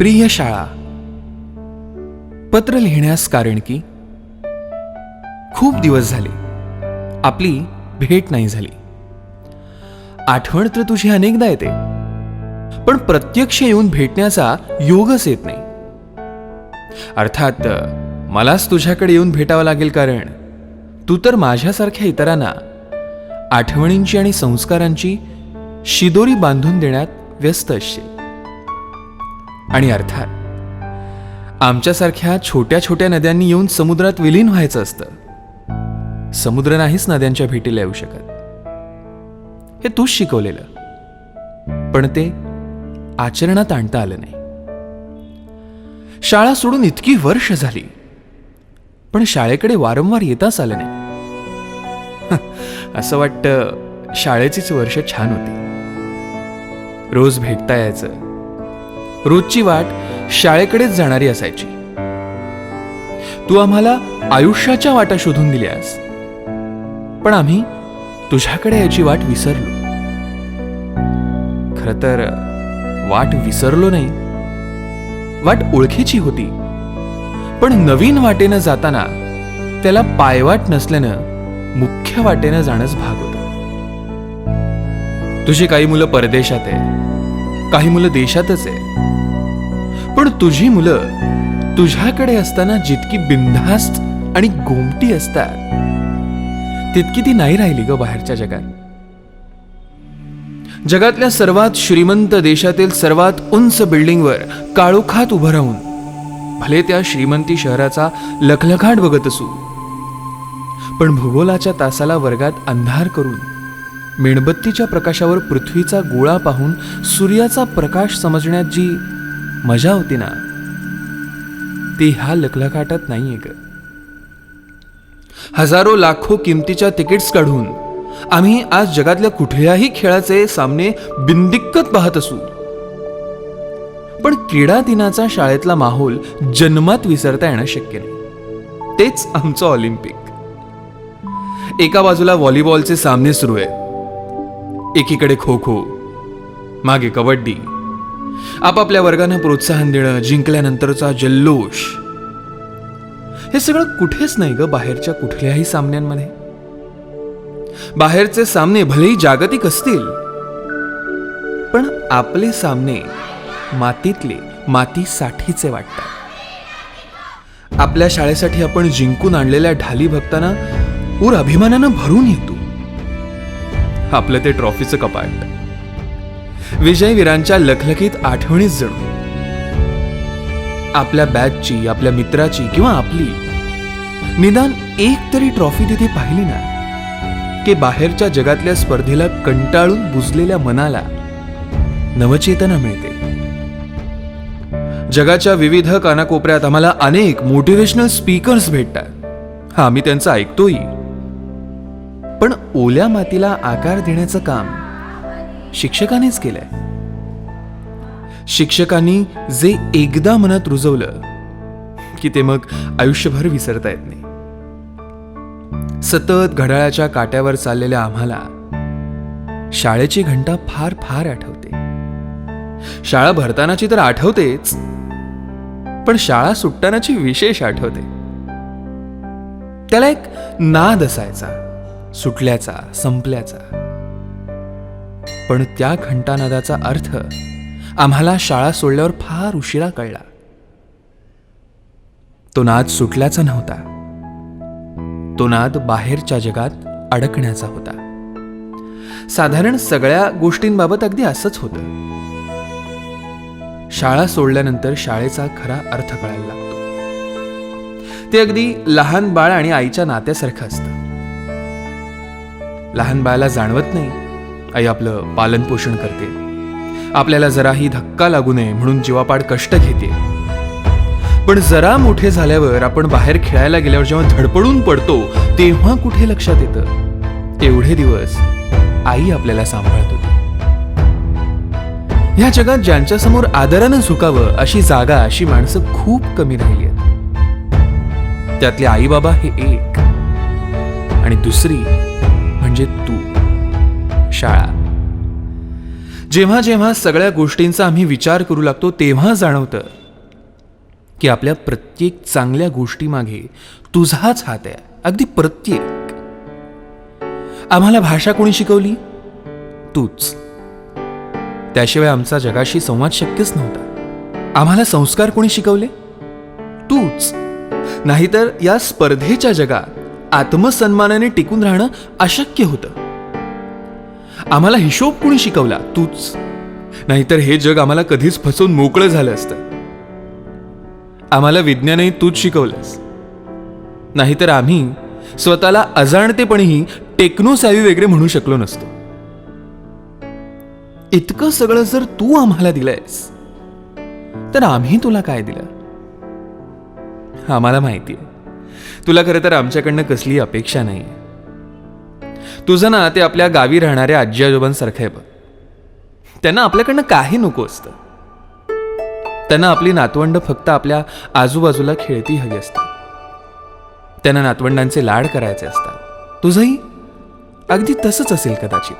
प्रिय शाळा पत्र लिहिण्यास कारण की खूप दिवस झाले आपली भेट नाही झाली. आठवण तर तुझी अनेकदा येते पण प्रत्यक्ष येऊन भेटण्याचा योगच येत नाही. अर्थात मलाच तुझ्याकडे येऊन भेटावं लागेल कारण तू तर माझ्यासारख्या इतरांना आठवणींची आणि संस्कारांची शिदोरी बांधून देण्यात व्यस्त असशील. आणि अर्थात आमच्यासारख्या छोट्या छोट्या नद्यांनी येऊन समुद्रात विलीन व्हायचं असतं. समुद्र नाहीच नद्यांच्या भेटीला येऊ शकत. हे तूच शिकवलेलं. पण ते आचरणात आणता आलं नाही. शाळा सोडून इतकी वर्ष झाली. पण शाळेकडे वारंवार येताच आलं नाही. असं वाटतं शाळेचीच वर्ष छान होती. रोज भेटता यायचं. रोजची वाट शाळेकडेच जाणारी असायची. तू आम्हाला आयुष्याच्या वाटा शोधून दिल्यास. पण आम्ही तुझ्याकडे याची वाट विसरलो. खर तर वाट विसरलो नाही. वाट ओळखीची होती. पण नवीन वाटेनं जाताना त्याला पायवाट नसल्यानं मुख्य वाटेनं जाणंच भाग होत. तुझी काही मुलं परदेशात आहे. काही मुलं देशातच आहे. पण तुझी मुलं तुझ्याकडे असताना जितकी बिनधास्त आणि गोमटी असतात तितकी ती नाही राहिली ग बाहेरच्या जगात. जगातल्या सर्वात श्रीमंत देशातील सर्वात उंच बिल्डिंगवर काळोखात उभं राहून भले त्या श्रीमंती शहराचा लखलखाट बघत असू पण भूगोलाच्या तासाला वर्गात अंधार करून मेणबत्तीच्या प्रकाशावर पृथ्वीचा गोळा पाहून सूर्याचा प्रकाश समजण्यात जी मजा होती ना. ती ह्या लखलखाटात नाहीये ग. हजारो लाखो किमतीच्या तिकीट्स काढून आम्ही आज जगातल्या कुठल्याही खेळाचे सामने बिनदिक्कत पाहत असू. पण क्रीडा दिनाचा शाळेतला माहोल जन्मात विसरता येणं शक्य नाही. तेच आमचं ऑलिम्पिक. एका बाजूला व्हॉलीबॉलचे सामने सुरू आहे एकीकडे खो खो मागे कबड्डी आपापल्या वर्गानं प्रोत्साहन देणं जिंकल्यानंतरचा जल्लोष. हे सगळं कुठेच नाही ग बाहेरच्या कुठल्याही सामन्यांमध्ये. बाहेरचे सामने भलेही जागतिक असतील पण आपले सामने मातीतले मातीसाठीचे वाटतात. आपल्या शाळेसाठी आपण जिंकून आणलेल्या ढाली भक्तांना ऊर अभिमानानं भरून येतो. आपलं ते ट्रॉफीचं कपाट. विजयवीरांच्या लखलखीत आठवणीच जणू. आपल्या बॅचची आपल्या मित्राची किंवा आपली निदान एक तरी ट्रॉफी तिथे पाहिली ना की बाहेरच्या जगातल्या स्पर्धेला कंटाळून बुजलेल्या मनाला नवचेतना मिळते. जगाच्या विविध कानाकोपऱ्यात आम्हाला अनेक मोटिवेशनल स्पीकर्स भेटतात. हा आम्ही त्यांचं ऐकतोही. पण ओल्या मातीला आकार देण्याचं काम शिक्षकानेच केलंय. शिक्षकांनी जे एकदा मनात रुजवलं की ते मग आयुष्यभर विसरता येत नाही. सतत घड्याळाच्या काट्यावर चाललेल्या आम्हाला शाळेची घंटा फार फार आठवते. शाळा भरतानाची तर आठवतेच पण शाळा सुटतानाची विशेष आठवते. त्याला एक नाद असायचा सुटल्याचा संपल्याचा. पण त्या घंटानादाचा अर्थ आम्हाला शाळा सोडल्यावर फार उशिरा कळला. तो नाद सुटल्याचा नव्हता. तो नाद बाहेरच्या जगात अडकण्याचा होता. साधारण सगळ्या गोष्टींबाबत अगदी असंच होतं. शाळा सोडल्यानंतर शाळेचा खरा अर्थ कळायला लागतो. ते अगदी लहान बाळ आणि आईच्या नात्यासारखं असतं. लहान बाळाला जाणवत नाही आई आपलं पालन पोषण करते. आपल्याला जराही धक्का लागू नये म्हणून जीवापाड कष्ट घेते. पण जरा मोठे झाल्यावर आपण बाहेर खेळायला गेल्यावर जेव्हा धडपडून पडतो तेव्हा कुठे लक्षात येतं? एवढे दिवस आई आपल्याला सांभाळत होती. ह्या जगात ज्यांच्या समोर आदरानं झुकावं अशी जागा अशी माणसं खूप कमी राहिली आहेत. त्यातले आई बाबा हे एक आणि दुसरी म्हणजे तू. शाळा. जेव्हा जेव्हा सगळ्या गोष्टींचा आम्ही विचार करू लागतो तेव्हा जाणवतं की आपल्या प्रत्येक चांगल्या गोष्टीमागे तुझाच हात आहे. अगदी प्रत्येक. आम्हाला भाषा कोणी शिकवली? तूच. त्याशिवाय आमचा जगाशी संवाद शक्यच नव्हता. आम्हाला संस्कार कोणी शिकवले? तूच. नाहीतर या स्पर्धेच्या जगात आत्मसन्मानाने टिकून राहणं अशक्य होतं. आम्हाला हिशोब कोणी शिकवला? तूच. नाहीतर हे जग आम्हाला कधीच फसवून मोकळं झालं असतं. आम्हाला विज्ञानही तूच शिकवलंस. नाहीतर आम्ही स्वतःला अजाणतेपणीही टेक्नो सॅवी वगैरे म्हणू शकलो नसतो. इतकं सगळं जर तू आम्हाला दिलंयस तर आम्ही तुला काय दिलं? आम्हाला माहिती आहे तुला खरं तर आमच्याकडनं कसली अपेक्षा नाही तुझं ना ते आपल्या गावी राहणाऱ्या आजी आजोबांसारखं आहे बघ. त्यांना आपल्याकडनं काही नको असतं. त्यांना आपली नातवंड फक्त आपल्या आजूबाजूला खेळती हवी असतात. त्यांना नातवंडांचे लाड करायचे असतात. तुझंही अगदी तसंच असेल कदाचित.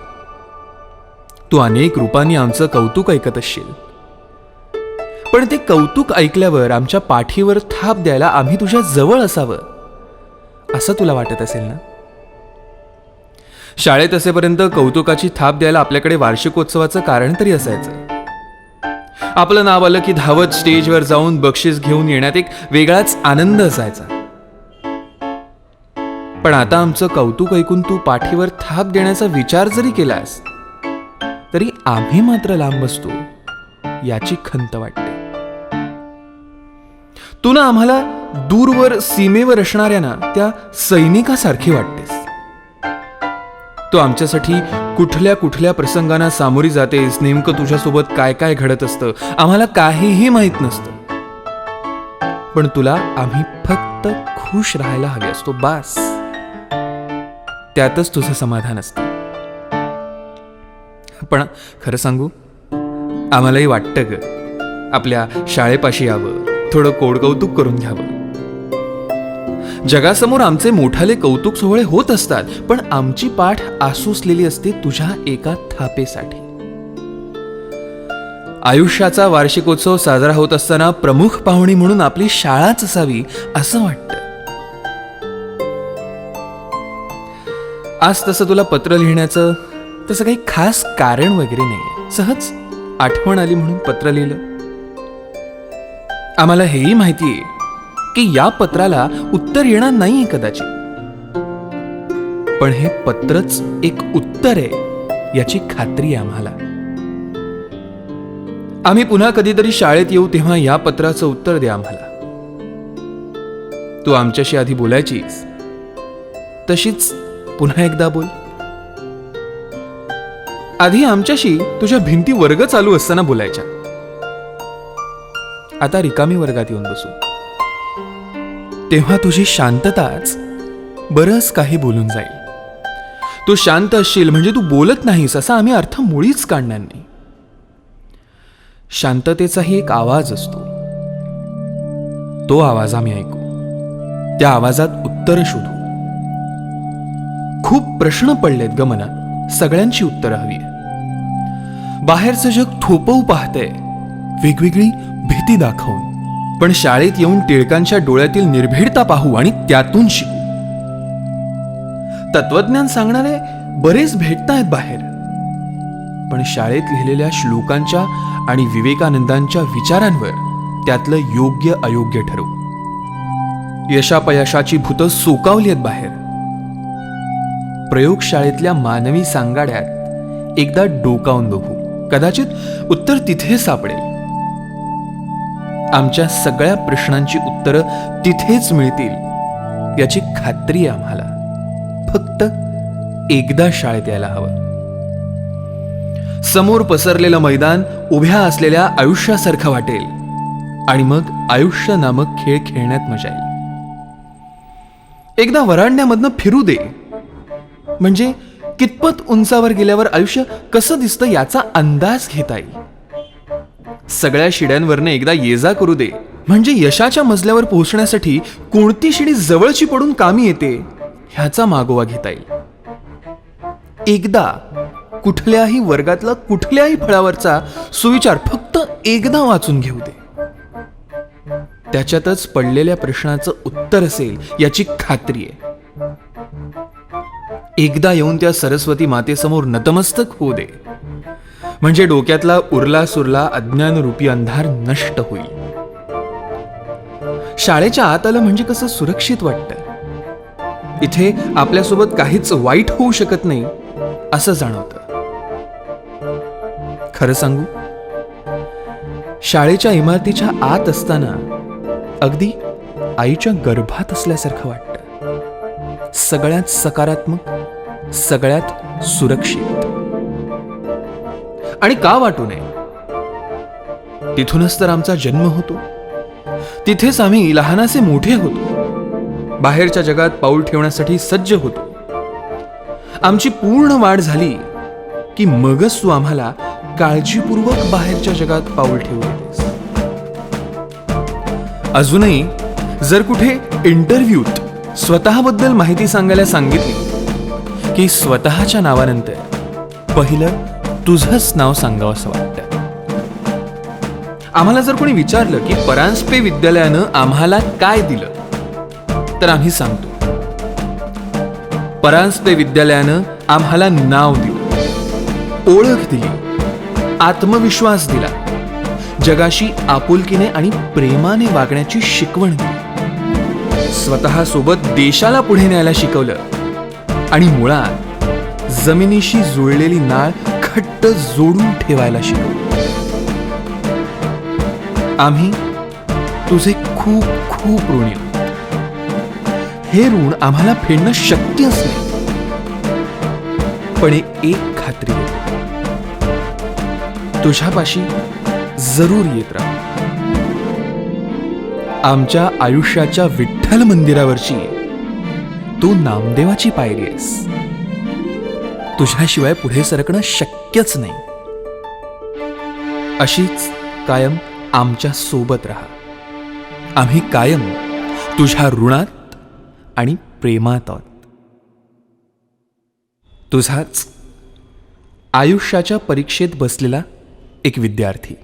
तू अनेक रूपांनी आमचं कौतुक ऐकत असशील. पण ते कौतुक ऐकल्यावर आमच्या पाठीवर थाप द्यायला आम्ही तुझ्या जवळ असावं असं तुला वाटत असेल ना? शाळेत असेपर्यंत कौतुकाची थाप द्यायला आपल्याकडे वार्षिकोत्सवाचं कारण तरी असायचं. आपलं नाव आलं की धावत स्टेजवर जाऊन बक्षीस घेऊन येण्यात एक वेगळाच आनंद असायचा. पण आता आमचं कौतुक ऐकून तू पाठीवर थाप देण्याचा विचार जरी केलास तरी आम्ही मात्र लांब बसतो याची खंत वाटते. तू ना आम्हाला दूरवर सीमेवर असणाऱ्या ना त्या सैनिकासारखी वाटतेस. तू आमच्यासाठी कुठल्या कुठल्या प्रसंगांना सामोरी जातेस नेमकं तुझ्यासोबत काय काय घडत असतं आम्हाला काहीही माहीत नसतं. पण तुला आम्ही फक्त खुश राहायला हवे असतो बास. त्यातच तुझं समाधान असतं. पण खरं सांगू आम्हालाही वाटतं ग आपल्या शाळेपाशी यावं थोडं कोडकौतुक करून घ्यावं. जगासमोर आमचे मोठाले कौतुक सोहळे होत असतात पण आमची पाठ आसूसलेली असते तुझ्या एका थापेसाठी. आयुष्याचा वार्षिकोत्सव साजरा होत असताना प्रमुख पाहुणी म्हणून आपली शाळाच असावी असं वाटतं. आज तसं तुला पत्र लिहिण्याचं तसं काही खास कारण वगैरे नाही सहज आठवण आली म्हणून पत्र लिहिलं. आम्हाला हेही माहिती आहे की या पत्राला उत्तर येणार नाहीये कदाचित. पण हे पत्रच एक उत्तर आहे याची खात्री आम्हाला. आम्ही पुन्हा कधीतरी शाळेत येऊ तेव्हा या पत्राचं उत्तर द्या आम्हाला. तू आमच्याशी आधी बोलायचीस. तशीच पुन्हा एकदा बोल. आधी आमच्याशी तुझ्या भिंती वर्ग चालू असताना बोलायच्या. आता रिकामी वर्गात येऊन बसू. तेव्हा तुझी शांतताच बरंच काही बोलून जाईल. तू शांत असशील म्हणजे तू बोलत नाहीस असा आम्ही अर्थ मुळीच काढणार नाही. शांततेचाही एक आवाज असतो. तो आवाज आम्ही ऐकू. त्या आवाजात उत्तर शोधू. खूप प्रश्न पडलेत ग मनात सगळ्यांची उत्तरं हवी बाहेरचं जग थोपवू पाहतंय वेगवेगळी भीती दाखवून. पण शाळेत येऊन टिळकांच्या डोळ्यातील निर्भीडता पाहू आणि त्यातून शिकू. तत्वज्ञान सांगणारे बरेच भेटतायत बाहेर. पण शाळेत लिहिलेल्या श्लोकांच्या आणि विवेकानंदांच्या विचारांवर त्यातलं योग्य अयोग्य ठरवू यशापयशाची भूतं सोकावली आहेत बाहेर. प्रयोगशाळेतल्या मानवी सांगाड्यात एकदा डोकावून बघू. कदाचित उत्तर तिथे सापडेल. आमच्या सगळ्या प्रश्नांची उत्तरं तिथेच मिळतील याची खात्री आम्हाला. फक्त एकदा शाळेत यायला हवं. समोर पसरलेलं मैदान उभ्या असलेल्या आयुष्यासारखं वाटेल आणि मग आयुष्य नामक खेळ खेळण्यात मजा येईल. एकदा वरांड्यामधनं फिरू दे. म्हणजे कितपत उंचावर गेल्यावर आयुष्य कसं दिसतं याचा अंदाज घेता येईल. सगळ्या शिड्यांवरनं एकदा ये जा करू दे. म्हणजे यशाच्या मजल्यावर पोहोचण्यासाठी कोणती शिडी जवळची पडून कामी येते ह्याचा मागोवा घेता येईल. एकदा कुठल्याही वर्गातला कुठल्याही फळावरचा सुविचार फक्त एकदा वाचून घेऊ दे. त्याच्यातच पडलेल्या प्रश्नाचं उत्तर असेल याची खात्री आहे. एकदा येऊन त्या सरस्वती मातेसमोर नतमस्तक होऊ दे. म्हणजे डोक्यातला उरला सुरला अज्ञानरूपी अंधार नष्ट होईल. शाळेच्या आत आलं म्हणजे कसं सुरक्षित वाटतं? इथे आपल्यासोबत काहीच वाईट होऊ शकत नाही असं जाणवतं. खरं सांगू? शाळेच्या इमारतीच्या आत असताना अगदी आईच्या गर्भात असल्यासारखं वाटतं. सगळ्यात सकारात्मक सगळ्यात सुरक्षित. आणि का वाटू नये? तिथूनच तर आमचा जन्म होतो. तिथेच आम्ही लहानाचे मोठे होतो. बाहेरच्या जगात पाऊल ठेवण्यासाठी सज्ज होतो. आमची पूर्ण वाढ झाली की मगच तू आम्हाला काळजीपूर्वक बाहेरच्या जगात पाऊल ठेवू अजूनही जर कुठे इंटरव्ह्यूत स्वतःबद्दल माहिती सांगायला सांगितली की स्वतःच्या नावानंतर पहिलं तुझंच नाव सांगावं असं वाटतं आम्हाला जर कोणी विचारलं की परांजपे विद्यालयानं आम्हाला काय दिलं तर आम्ही सांगतो. परांजपे विद्यालयानं आम्हाला नाव दिलं ओळख दिली आत्मविश्वास दिला जगाशी आपुलकीने आणि प्रेमाने वागण्याची शिकवण दिली. स्वतः सोबत देशाला पुढे न्यायला शिकवलं आणि मुळात जमिनीशी जुळलेली नाळ घट्ट जोडून ठेवायला शिकू. आम्ही तुझे खूप खूप ऋणी हे ऋण आम्हाला फेडणं शक्यच नाही पण एक खात्री तुझ्यापाशी जरूर येत राहा. आमच्या आयुष्याच्या विठ्ठल मंदिरावरची तू नामदेवाची पायरी आहेस. तुझ्याशिवाय पुढे सरकणं शक्यच नाही. अशीच कायम आमच्यासोबत राहा. आम्ही कायम तुझ्या ऋणात आणि प्रेमात आहोत. तुझाच आयुष्याच्या परीक्षेत बसलेला एक विद्यार्थी.